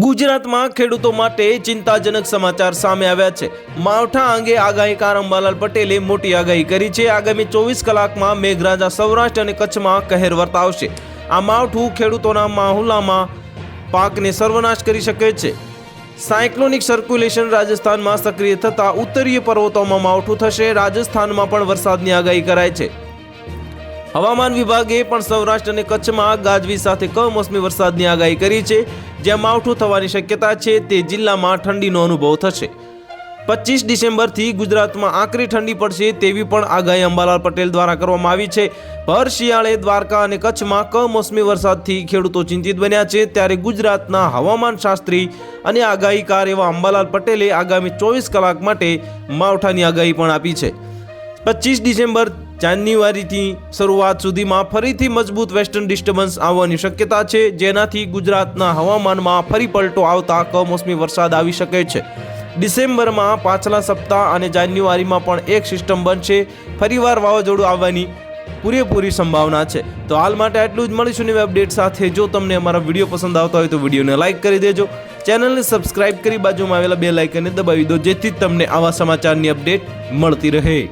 ગુજરાતમાં ખેડૂતો માટે ચિંતાજનક સમાચાર સામે આવ્યા છે. માવઠા અંગે આગાહીકાર અંબાલાલ પટેલે મોટી આગાહી કરી છે. આગામી ચોવીસ કલાકમાં મેઘરાજા સૌરાષ્ટ્ર અને કચ્છમાં કહેર વર્તાવશે. આ માવઠું ખેડૂતોના માહોલામાં પાકને સર્વનાશ કરી શકે છે. સાયક્લોનિક સર્ક્યુલેશન રાજસ્થાનમાં સક્રિય થતાં ઉત્તરીય પર્વતોમાં માવઠું થશે. રાજસ્થાનમાં પણ વરસાદની આગાહી કરાય છે. હવામાન વિભાગે પણ સૌરાષ્ટ્ર અને કચ્છમાં ગાજવી સાથે કમોસમી વરસાદની આગાહી કરી છે, જ્યાં માવઠું થવાની શક્યતા છે તે જિલ્લામાં ઠંડીનો અનુભવ થશે. પચીસ ડિસેમ્બરથી ગુજરાતમાં આકરી ઠંડી પડશે તેવી પણ આગાહી અંબાલાલ પટેલ દ્વારા કરવામાં આવી છે. ભર, શિયાળે, દ્વારકા અને કચ્છમાં કમોસમી વરસાદથી ખેડૂતો ચિંતિત બન્યા છે. ત્યારે ગુજરાતના હવામાન શાસ્ત્રી અને આગાહીકાર એવા અંબાલાલ પટેલે આગામી ચોવીસ કલાક માટે માવઠાની આગાહી પણ આપી છે. પચીસ ડિસેમ્બર જાન્યુઆરીથી શરૂઆત સુધીમાં ફરીથી મજબૂત વેસ્ટર્ન ડિસ્ટર્બન્સ આવવાની શક્યતા છે. જેનાથી ગુજરાતના હવામાનમાં ફરી પલટો આવતા કમોસમી વરસાદ આવી શકે છે. ડિસેમ્બરમાં પાછલા સપ્તાહ અને જાન્યુઆરીમાં પણ એક સિસ્ટમ બનશે. ફરીવાર વાવાઝોડું આવવાની પૂરેપૂરી સંભાવના છે. તો હાલ માટે આટલું જ. મળીશું નવી અપડેટ સાથે. જો તમને અમારા વીડિયો પસંદ આવતા હોય તો વિડીયોને લાઇક કરી દેજો. ચેનલને સબસ્ક્રાઇબ કરી બાજુમાં આવેલા બે લાઇકને દબાવી દો, જેથી તમને આવા સમાચારની અપડેટ મળતી રહે.